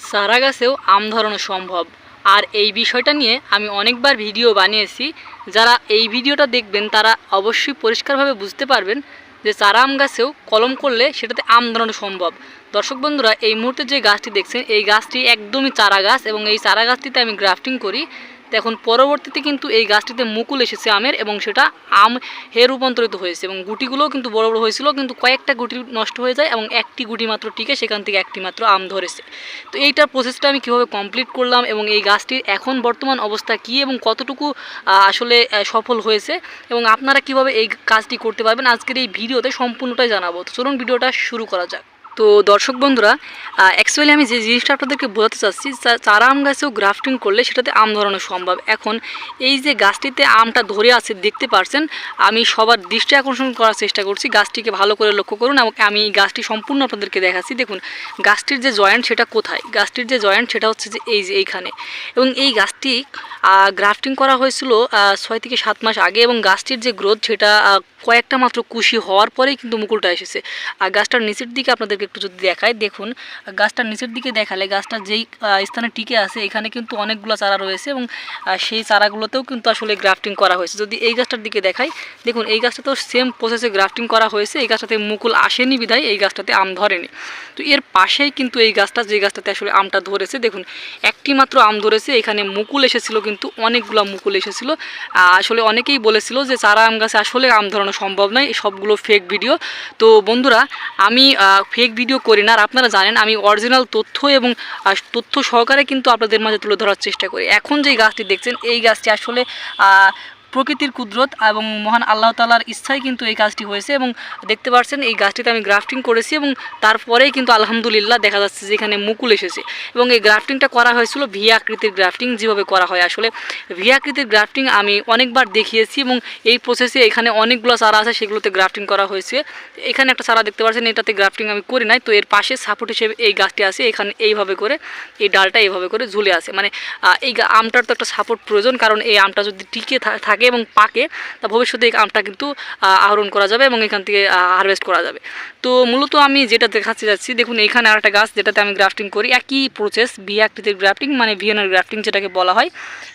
চারা গাছেও আম ধরানো সম্ভব। আর এই বিষয়টা নিয়ে আমি অনেকবার ভিডিও বানিয়েছি। যারা এই ভিডিওটা দেখবেন, তারা অবশ্যই পরিষ্কারভাবে বুঝতে পারবেন যে চারা আম গাছেও কলম করলে সেটাতে আম ধরানো সম্ভব। দর্শক বন্ধুরা, এই মুহূর্তে যে গাছটি দেখছেন, এই গাছটি একদমই চারা গাছ এবং এই চারা গাছটিতে আমি গ্রাফটিং করি। এখন পরবর্তীতে কিন্তু এই গাছটিতে মুকুল এসেছে আমের এবং সেটা আম হে রূপান্তরিত হয়েছে এবং গুটিগুলোও কিন্তু বড় বড় হয়েছিল, কিন্তু কয়েকটা গুটি নষ্ট হয়ে যায় এবং একটি গুটি মাত্র টিকে, সেখান থেকে একটি মাত্র আম ধরেছে। তো এইটার প্রসেসটা আমি কীভাবে কমপ্লিট করলাম এবং এই গাছটির এখন বর্তমান অবস্থা কী এবং কতটুকু আসলে সফল হয়েছে এবং আপনারা কীভাবে এই কাজটি করতে পারবেন, আজকের এই ভিডিওতে সম্পূর্ণটাই জানাব। তো চলুন ভিডিওটা শুরু করা যাক। তো দর্শক বন্ধুরা অ্যাকচুয়ালি আমি যে জিনিসটা আপনাদেরকে বোঝাতে চাচ্ছি চারা আম গাছেও গ্রাফটিং করলে সেটাতে আম ধরানো সম্ভব। এখন এই যে গাছটিতে আমটা ধরে আছে, দেখতে পারছেন, আমি সবার দৃষ্টি আকর্ষণ করার চেষ্টা করছি, গাছটিকে ভালো করে লক্ষ্য করুন এবং আমি এই গাছটি সম্পূর্ণ আপনাদেরকে দেখাচ্ছি। দেখুন, গাছটির যে জয়েন্ট সেটা কোথায়? গাছটির যে জয়েন্ট সেটা হচ্ছে যে এই যে এইখানে। এবং এই গাছটি গ্রাফটিং করা হয়েছিল ছয় থেকে সাত মাস আগে এবং গাছটির যে গ্রোথ সেটা কয়েকটা মাত্র কুশি হওয়ার পরেই কিন্তু মুকুলটা এসেছে। আর গাছটার নিচের দিকে আপনাদেরকে একটু যদি দেখায় দেখুন গাছটার নিচের দিকে দেখালে গাছটা যেই স্থানে টিকে আছে, এখানে কিন্তু অনেকগুলো চারা রয়েছে এবং সেই চারাগুলোতেও কিন্তু আসলে গ্রাফটিং করা হয়েছে। যদি এই গাছটার দিকে দেখাই, দেখুন, এই গাছটাতেও সেম প্রসেসে গ্রাফটিং করা হয়েছে, এই গাছটাতে মুকুল আসেনি বিধায়, এই গাছটাতে আম ধরেনি। তো এর পাশেই কিন্তু এই গাছটা, যে গাছটাতে আসলে আমটা ধরেছে, দেখুন, একটি মাত্র আম ধরেছে, এখানে মুকুল এসেছিল, কিন্তু অনেকগুলো মুকুল এসেছিল। আসলে অনেকেই বলেছিল যে চারা আম গাছে আসলে আম ধরানো সম্ভব নয়, সবগুলো ফেক ভিডিও তো বন্ধুরা, আমি ফেক ভিডিও করি না। আর আপনারা জানেন, আমি অরিজিনাল তথ্য এবং তথ্য সহকারে কিন্তু আপনাদের মাঝে তুলে ধরার চেষ্টা করি। এখন যে গাছটি দেখছেন, এই গাছটি আসলে প্রকৃতির কুদরত এবং মহান আল্লাহ তালার ইচ্ছায় কিন্তু এই কাজটি হয়েছে এবং দেখতে পাচ্ছেন এই গাছটিতে আমি গ্রাফটিং করেছি এবং তারপরেই কিন্তু আলহামদুলিল্লাহ দেখা যাচ্ছে যে এখানে মুকুল এসেছে এবং এই গ্রাফটিংটা করা হয়েছিল ভি আকৃতির গ্রাফটিং যেভাবে করা হয় আসলে। ভি আকৃতির গ্রাফটিং আমি অনেকবার দেখিয়েছি এবং এই প্রসেসে এখানে অনেকগুলো চারা আছে, সেগুলোতে গ্রাফটিং করা হয়েছে। এখানে একটা চারা দেখতে পাচ্ছেন, এটাতে গ্রাফটিং আমি করি নাই। তো এর পাশে সাপোর্ট হিসেবে এই গাছটি আছে, এখানে এইভাবে করে, এই ডালটা এইভাবে করে ঝুলে আছে। মানে এই আমটার তো একটা সাপোর্ট প্রয়োজন, কারণ এই আমটা যদি টিকে থা- থাকে এবং পাকে, তা ভবিষ্যতে এই আমটা কিন্তু আহরণ করা যাবে এবং এখান থেকে হারভেস্ট করা যাবে। তো মূলত আমি যেটা দেখাচ্ছি যাচ্ছি, দেখুন এখানে আর একটা গাছ যেটাতে আমি গ্রাফটিং করি, একই প্রসেস ভি আকৃতির গ্রাফটিং মানে ভিএনের গ্রাফটিং যেটাকে বলা হয়।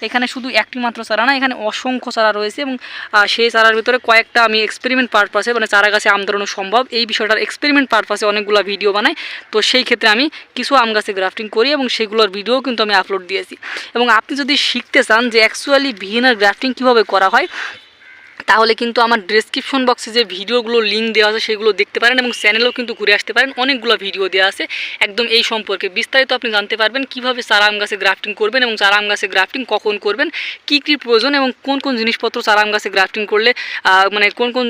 এখানে শুধু একটি মাত্র চারা না, এখানে অসংখ্য চারা রয়েছে এবং সেই চারার ভিতরে কয়েকটা আমি এক্সপেরিমেন্ট পারপাসে মানে চারা গাছে আম ধরানো সম্ভব। এই বিষয়টার এক্সপেরিমেন্ট পারপাসে অনেকগুলো ভিডিও বানাই। তো সেই ক্ষেত্রে আমি কিছু আম গাছে গ্রাফটিং করি এবং সেগুলোর ভিডিও কিন্তু আমি আপলোড দিয়েছি। এবং আপনি যদি শিখতে চান যে অ্যাকচুয়ালি ভিএনের গ্রাফটিং কীভাবে করা হয়। তাহলে কিন্তু আমার ডেসক্রিপশন বক্সে যে ভিডিওগুলো লিঙ্ক দেওয়া আছে সেগুলো দেখতে পারেন এবং চ্যানেলেও কিন্তু ঘুরে আসতে পারেন। অনেকগুলো ভিডিও দেওয়া আছে। একদম এই সম্পর্কে বিস্তারিত আপনি জানতে পারবেন কীভাবে চারা আম গাছে গ্রাফটিং করবেন এবং চারা আম গাছে গ্রাফটিং কখন করবেন, কী কী প্রয়োজন এবং কোন কোন জিনিসপত্র চারা আম গাছে গ্রাফটিং করলে মানে কোন কোন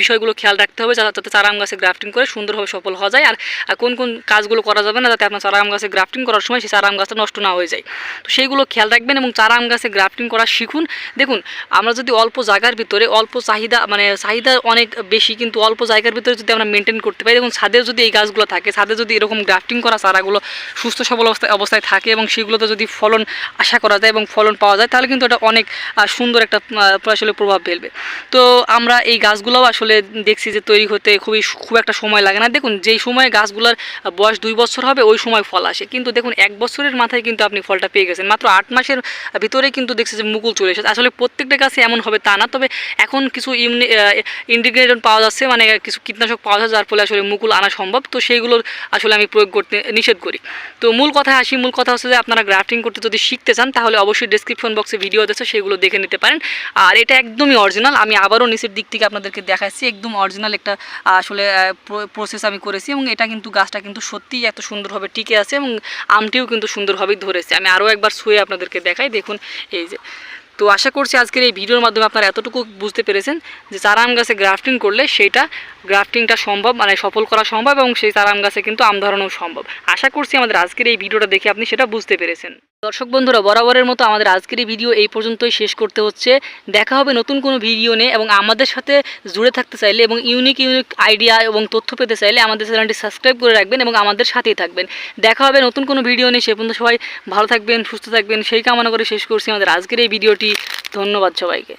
বিষয়গুলো খেয়াল রাখতে হবে যাতে চারা আম গাছে গ্রাফটিং করে সুন্দরভাবে সফল হওয়া যায়। আর কোন কোন কাজগুলো করা যাবে না যাতে আপনার চারা আম গাছে গ্রাফটিং করার সময় সেই চারা আম গাছটা নষ্ট না হয়ে যায়। তো সেইগুলো খেয়াল রাখবেন এবং চারা আম গাছে গ্রাফটিং করা শিখুন। দেখুন, আমরা যদি অল্প জায়গার ভিতরে অল্প চাহিদা মানে চাহিদা অনেক বেশি, কিন্তু অল্প জায়গার ভিতরে যদি আমরা মেনটেন করতে পারি, দেখুন ছাদের যদি এই গাছগুলো থাকে, ছাদে যদি এরকম গ্রাফটিং করা চারাগুলো সুস্থ সবল অবস্থায় অবস্থায় থাকে এবং সেগুলোতে যদি ফলন আশা করা যায় এবং ফলন পাওয়া যায়, তাহলে কিন্তু এটা অনেক সুন্দর একটা আসলে প্রভাব ফেলবে। তো আমরা এই গাছগুলোও আসলে দেখছি যে তৈরি হতে খুবই খুব একটা সময় লাগে না। দেখুন যেই সময় গাছগুলোর বয়স দুই বছর হবে, ওই সময় ফল আসে। কিন্তু দেখুন এক বছরের মাথায় কিন্তু আপনি ফলটা পেয়ে গেছেন। মাত্র আট মাসের ভিতরে কিন্তু দেখছি যে মুকুল চলে এসেছে। আসলে প্রত্যেকটা গাছে এমন হবে তা না, তবে এখন কিছু ইউনি ইন্ডিগ্রেটন পাওয়া যাচ্ছে মানে কিছু কীটনাশক পাওয়া যাচ্ছে, যার ফলে আসলে মুকুল আনা সম্ভব। তো সেইগুলোর আসলে আমি প্রয়োগ করতে নিষেধ করি। তো মূল কথা আসি, মূল কথা হচ্ছে যে আপনারা গ্রাফটিং করতে যদি শিখতে চান, তাহলে অবশ্যই ডেসক্রিপশন বক্সে ভিডিও আছে সেগুলো দেখে নিতে পারেন। আর এটা একদমই অরিজিনাল আমি আবারও নিচের দিক থেকে আপনাদেরকে দেখাচ্ছি, একদম অরিজিনাল একটা আসলে প্রসেস আমি করেছি এবং এটা কিন্তু গাছটা কিন্তু সত্যিই এত সুন্দরভাবে টিকে আছে এবং আমটিও কিন্তু সুন্দরভাবেই ধরেছে। আমি আরও একবার শুয়ে আপনাদেরকে দেখাই, দেখুন, এই যে। তো আশা করছি আজকের এই ভিডিওর মাধ্যমে আপনারা এতটুকু বুঝতে পেরেছেন যে চারা আম গাছে গ্রাফটিং করলে সেইটা গ্রাফটিংটা সম্ভব মানে সফল করা সম্ভব এবং সেই চারা আম গাছে কিন্তু আম ধরানো সম্ভব। আশা করছি আমাদের আজকের এই ভিডিওটা দেখে আপনি সেটা বুঝতে পেরেছেন। দর্শক বন্ধুরা, বরাবরের মতো আমাদের আজকের ভিডিও এই পর্যন্তই শেষ করতে হচ্ছে। দেখা হবে নতুন কোনো ভিডিও নিয়ে এবং আমাদের সাথে জুড়ে থাকতে চাইলে এবং ইউনিক ইউনিক আইডিয়া এবং তথ্য পেতে চাইলে আমাদের চ্যানেলটি সাবস্ক্রাইব করে রাখবেন এবং আমাদের সাথেই থাকবেন। দেখা হবে নতুন কোনো ভিডিও নিয়ে। সে পর্যন্ত সবাই ভালো থাকবেন, সুস্থ থাকবেন, সেই কামনা করে শেষ করছি আমাদের আজকের এই ভিডিওটি। ধন্যবাদ সবাইকে।